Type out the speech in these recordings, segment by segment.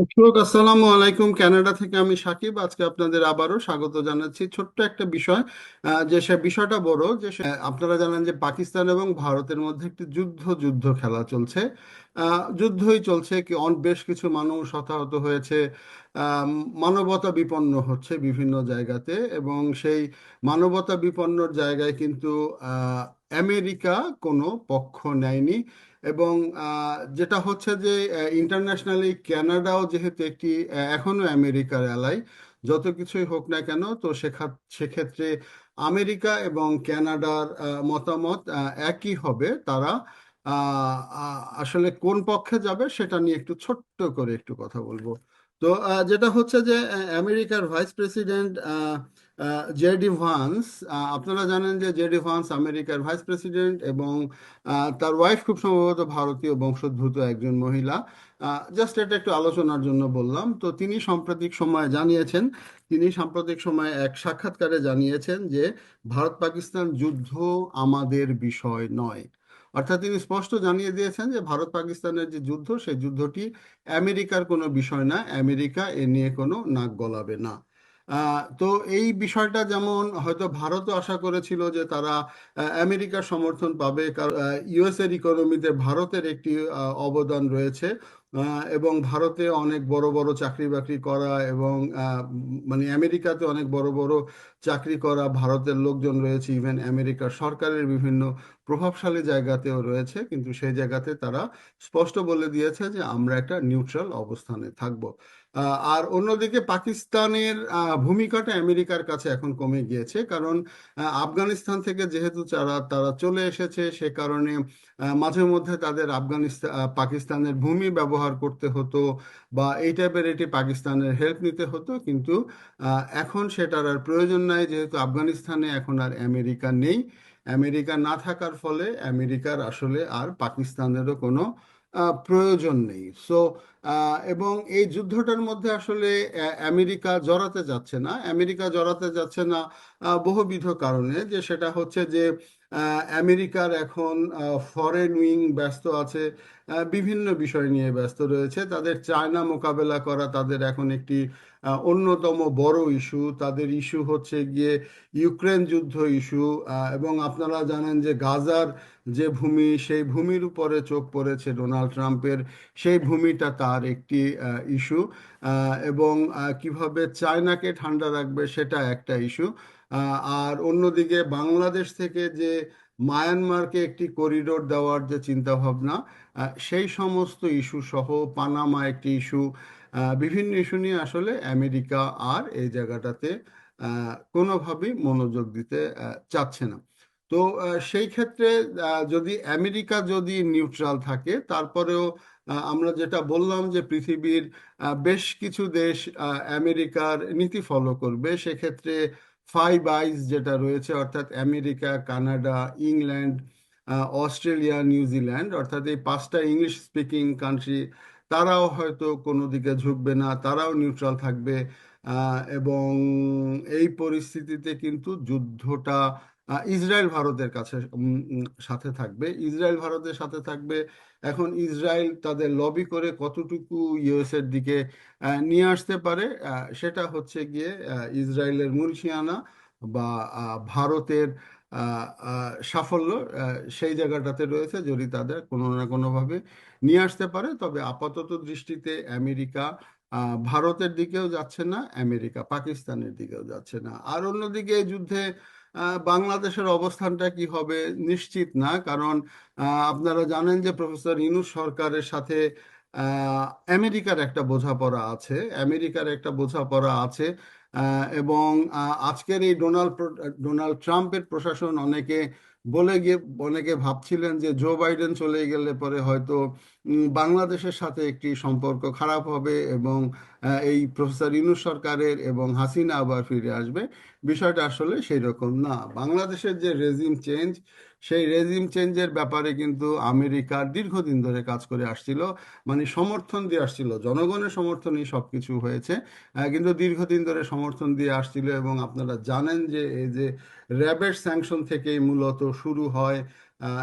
দর্শক আসসালামু আলাইকুম। কানাডা থেকে আমি সাকিব। আজকে আপনাদের আবারও স্বাগত জানাচ্ছি। ছোট্ট একটা বিষয় যে সে বিষয়টা বড়, যে আপনারা জানেন যে পাকিস্তান এবং ভারতের মধ্যে একটি যুদ্ধ যুদ্ধ খেলা চলছে। যুদ্ধই চলছে কি বেশ কিছু মানুষ হতাহত হয়েছে মানবতা বিপন্ন হচ্ছে বিভিন্ন জায়গাতে এবং সেই মানবতা বিপন্নর জায়গায় কিন্তু আমেরিকা কোনো পক্ষ নেয়নি। এবং যেটা হচ্ছে যে ইন্টারন্যাশনালি কানাডাও যেহেতু একটি এখনও আমেরিকার অ্যালাই যত কিছুই হোক না কেন, তো সেক্ষেত্রে আমেরিকা এবং ক্যানাডার মতামত একই হবে। তারা আসলে কোন পক্ষে যাবে সেটা নিয়ে একটু ছোট্ট করে একটু কথা বলব। তো যেটা হচ্ছে যে আমেরিকার ভাইস প্রেসিডেন্ট জেডি ভান্স আপনারা জানেন যে জেডি ভান্স আমেরিকার ভাইস প্রেসিডেন্ট এবং তার ওয়াইফ খুব সম্ভবত ভারতীয় বংশোদ্ভূত একজন মহিলা। জাস্ট এটা একটু আলোচনার জন্য বললাম। তো তিনি সাম্প্রতিক সময়ে জানিয়েছেন, তিনি সাম্প্রতিক সময়ে এক সাক্ষাৎকারে জানিয়েছেন যে ভারত পাকিস্তান যুদ্ধ আমাদের বিষয় নয়। অর্থাৎ তিনি স্পষ্ট জানিয়ে দিয়েছেন যে ভারত পাকিস্তানের যে যুদ্ধ, সেই যুদ্ধটি আমেরিকার কোনো বিষয় না, আমেরিকা এ নিয়ে কোনো নাক গলাবে না। তো এই বিষয়টা যেমন হয়তো ভারতও আশা করেছিল যে তারা আমেরিকার সমর্থন পাবে, কারণ ইউএস এর ইকোনমিতে ভারতের একটি অবদান রয়েছে এবং ভারতে অনেক বড় বড় চাকরি বাকরি করা এবং মানে আমেরিকাতে অনেক বড় বড় চাকরি করা ভারতের লোকজন রয়েছে ইভেন আমেরিকার সরকারের বিভিন্ন প্রভাবশালী জায়গাতেও রয়েছে, কিন্তু সেই জায়গাতে তারা স্পষ্ট বলে দিয়েছে যে আমরা একটা নিউট্রাল অবস্থানে থাকব। আর অন্যদিকে পাকিস্তানের ভূমিকাটা আমেরিকার কাছে এখন কমে গিয়েছে, কারণ আফগানিস্তান থেকে যেহেতু তারা তারা চলে এসেছে, সে কারণে মাঝে মধ্যে তাদের আফগানিস্তান পাকিস্তানের ভূমি ব্যবহার করতে হতো বা এই টাইপের এটি পাকিস্তানের হেল্প নিতে হতো, কিন্তু এখন সেটার আর প্রয়োজন নাই, যেহেতু আফগানিস্তানে এখন আর আমেরিকা নেই। আমেরিকা না থাকার ফলে আমেরিকার আসলে আর পাকিস্তানেরও কোনো প্রয়োজন নেই। সো এবং এই যুদ্ধটার মধ্যে আসলে আমেরিকা জড়াতে যাচ্ছে না। আমেরিকা জড়াতে যাচ্ছে না বহুবিধ কারণে যে সেটা হচ্ছে যে আমেরিকার এখন ফরেন উইং ব্যস্ত আছে বিভিন্ন বিষয় নিয়ে ব্যস্ত রয়েছে। তাদের চায়না মোকাবেলা করা তাদের এখন একটি অন্যতম বড় ইস্যু তাদের ইস্যু হচ্ছে গিয়ে ইউক্রেন যুদ্ধ ইস্যু এবং আপনারা জানেন যে গাজার যে ভূমি, সেই ভূমির উপরে চোখ পড়েছে ডোনাল্ড ট্রাম্পের। সেই ভূমিটা তার একটি ইস্যু এবং কীভাবে চায়নাকে ঠান্ডা রাখবে সেটা একটা ইস্যু আর অন্যদিকে বাংলাদেশ থেকে যে মায়ানমারকে একটি করিডোর দেওয়ার যে চিন্তা ভাবনা সেই সমস্ত ইস্যু সহ পানামা একটি ইস্যু বিভিন্ন ইস্যু নিয়ে আসলে আমেরিকা আর এই জায়গাটাতে কোনোভাবেই মনোযোগ দিতে চাচ্ছে না। তো সেই ক্ষেত্রে যদি আমেরিকা যদি নিউট্রাল থাকে, তারপরেও আমরা যেটা বললাম যে পৃথিবীর বেশ কিছু দেশ আমেরিকার নীতি ফলো করবে, সেক্ষেত্রে ফাইভ আইস যেটা রয়েছে, অর্থাৎ America, Canada, England Australia New Zealand অর্থাৎ এই পাঁচটা ইংলিশ স্পিকিং কান্ট্রি তারাও হয়তো কোনো দিকে ঝুঁকবে না, তারাও নিউট্রাল থাকবে এবং এই পরিস্থিতিতে কিন্তু যুদ্ধটা ইসরায়েল ভারতের কাছে সাথে থাকবে। ইসরায়েল ভারতের সাথে থাকবে। এখন ইসরায়েল তাদের লবি করে কতটুকু ইউএস এর দিকে নিয়ে আসতে পারে সেটা হচ্ছে গিয়ে ইসরায়েলের মুলসিয়ানা বা ভারতের সাফল্য সেই জায়গাটাতে রয়েছে যদি তাদের কোনো না কোনোভাবে নিয়ে আসতে পারে। তবে আপাতত দৃষ্টিতে আমেরিকা ভারতের দিকেও যাচ্ছে না, আমেরিকা পাকিস্তানের দিকেও যাচ্ছে না। আর অন্যদিকে যুদ্ধে বাংলাদেশের অবস্থানটা কি হবে নিশ্চিত না। কারণ আপনারা জানেন যে প্রফেসর ইউনূস সরকারের সাথে আমেরিকার একটা বোঝাপড়া আছে, আমেরিকার একটা বোঝাপড়া আছে এবং আজকের এই ডোনাল্ড ডোনাল্ড ট্রাম্পের প্রশাসন অনেকে বলে গিয়ে, অনেকে ভাবছিলেন যে জো বাইডেন চলে গেলে পরে হয়তো বাংলাদেশের সাথে একটি সম্পর্ক খারাপ হবে এবং এই প্রফেসর ইউনূস সরকারের এবং হাসিনা আবার ফিরে আসবে। বিষয়টা আসলে সেই রকম না। বাংলাদেশের যে রেজিম চেঞ্জ সেই রেজিম চেঞ্জের ব্যাপারে কিন্তু আমেরিকার দীর্ঘদিন ধরে কাজ করে আসছিল মানে সমর্থন দিয়ে আসছিল। জনগণের সমর্থনই সব কিছু হয়েছে কিন্তু দীর্ঘদিন ধরে সমর্থন দিয়ে আসছিল এবং আপনারা জানেন যে এই যে র্যাবের স্যাংশন থেকেই মূলত শুরু হয়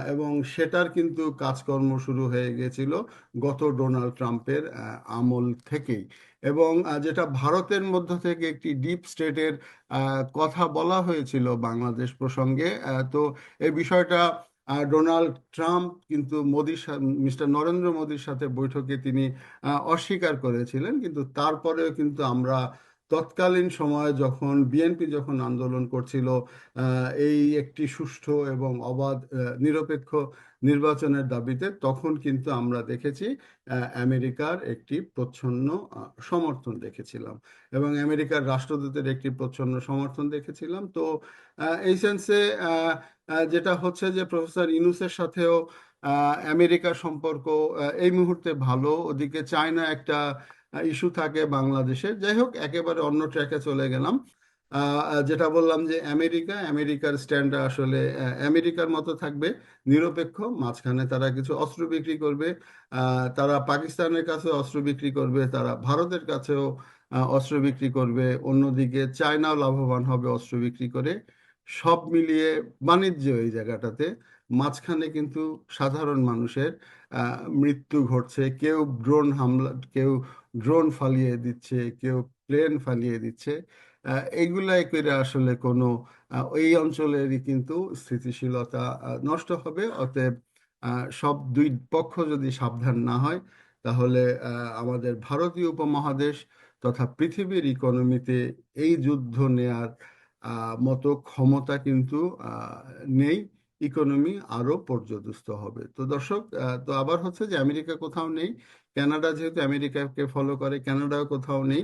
এবং সেটার কিন্তু কাজকর্ম শুরু হয়ে গিয়েছিল গত ডোনাল্ড ট্রাম্পের আমল থেকেই। এবং যেটা ভারতের মধ্য থেকে একটি ডিপ স্টেটের কথা বলা হয়েছিল বাংলাদেশ প্রসঙ্গে তো এই বিষয়টা ডোনাল্ড ট্রাম্প কিন্তু মোদির মিস্টার নরেন্দ্র মোদির সাথে বৈঠকে তিনি অস্বীকার করেছিলেন। কিন্তু তারপরেও কিন্তু আমরা তৎকালীন সময়ে যখন বিএনপি যখন আন্দোলন করছিল এই একটি সুষ্ঠু এবং অবাধ নিরপেক্ষ নির্বাচনের দাবিতে, তখন কিন্তু আমরা দেখেছি আমেরিকার একটি প্রচ্ছন্ন সমর্থন দেখেছিলাম এবং আমেরিকার রাষ্ট্রদূতের একটি প্রচ্ছন্ন সমর্থন দেখেছিলাম। তো এই সেন্সে যেটা হচ্ছে যে প্রফেসর ইনুসের সাথেও আমেরিকার সম্পর্ক এই মুহূর্তে ভালো। ওদিকে চায়না একটা ইস্যু থাকে বাংলাদেশে যাই হোক, একেবারে অন্য ট্র্যাকে চলে গেলাম। যেটা বললাম যে আমেরিকা, আমেরিকার স্ট্যান্ডটা আসলে আমেরিকার মতো থাকবে, নিরপেক্ষ, মাঝখানে তারা কিছু অস্ত্র বিক্রি করবে তারা পাকিস্তানের কাছে অস্ত্র বিক্রি করবে, তারা ভারতের কাছেও অস্ত্র বিক্রি করবে। অন্যদিকে চায়নাও লাভবান হবে অস্ত্র বিক্রি করে। সব মিলিয়ে বাণিজ্য এই জায়গাটাতে। মাঝখানে কিন্তু সাধারণ মানুষের মৃত্যু ঘটছে। কেউ ড্রোন হামলা, কেউ ড্রোন ফালিয়ে দিচ্ছে, কেউ প্লেন ফালিয়ে দিচ্ছে। এইগুলাই করে আসলে কোনো এই অঞ্চলেরই কিন্তু স্থিতিশীলতা নষ্ট হবে। অতএব সব দুই পক্ষ যদি সাবধান না হয়, তাহলে আমাদের ভারতীয় উপমহাদেশ তথা পৃথিবীর ইকোনমিতে এই যুদ্ধ নেয়ার মতো ক্ষমতা কিন্তু নেই। ইকোনমি আরও পর্যদস্ত হবে। তো দর্শক তো আবার হচ্ছে যে আমেরিকা কোথাও নেই, কানাডা যেহেতু আমেরিকাকে ফলো করে, কানাডাও কোথাও নেই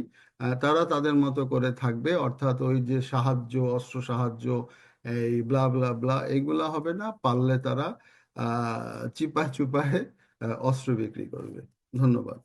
তারা তাদের মতো করে থাকবে, অর্থাৎ ওই যে সাহায্য, অস্ত্র সাহায্য, এই ব্লা ব্লা ব্লা এগুলা হবে না, পারলে তারা, আহ, চিপায় চুপায় অস্ত্র বিক্রি করবে। ধন্যবাদ।